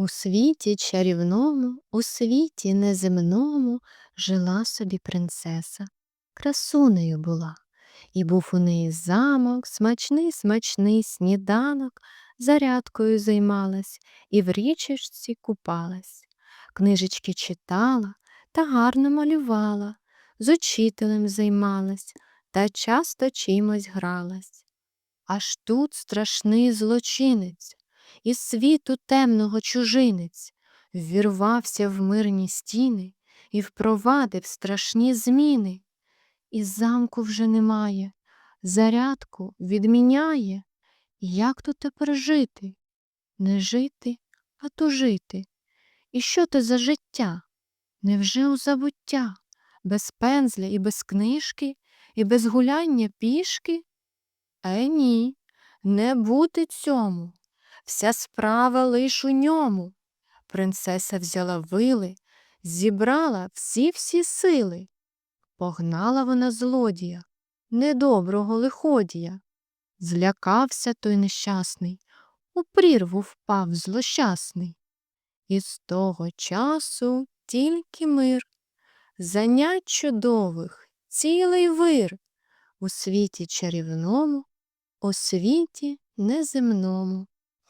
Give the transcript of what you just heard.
У світі чарівному, у світі неземному жила собі принцеса. Красунею була, і був у неї замок, смачний смачний сніданок, зарядкою займалась і в річечці купалась. Книжечки читала та гарно малювала, з учителем займалась та часто чимось гралась. Аж тут страшний злочинець із світу темного чужинець, ввірвався в мирні стіни і впровадив страшні зміни. І замку вже немає, зарядку відміняє. Як тут тепер жити? Не жити, а тужити. І що це за життя? Невже у забуття, без пензля і без книжки, і без гуляння пішки? Е, ні, не бути цьому. Вся справа лиш у ньому. Принцеса взяла вили, зібрала всі-всі сили. Погнала вона злодія, недоброго лиходія. Злякався той нещасний, у прірву впав злощасний. І з того часу тільки мир, занять чудових, цілий вир у світі чарівному, у світі неземному.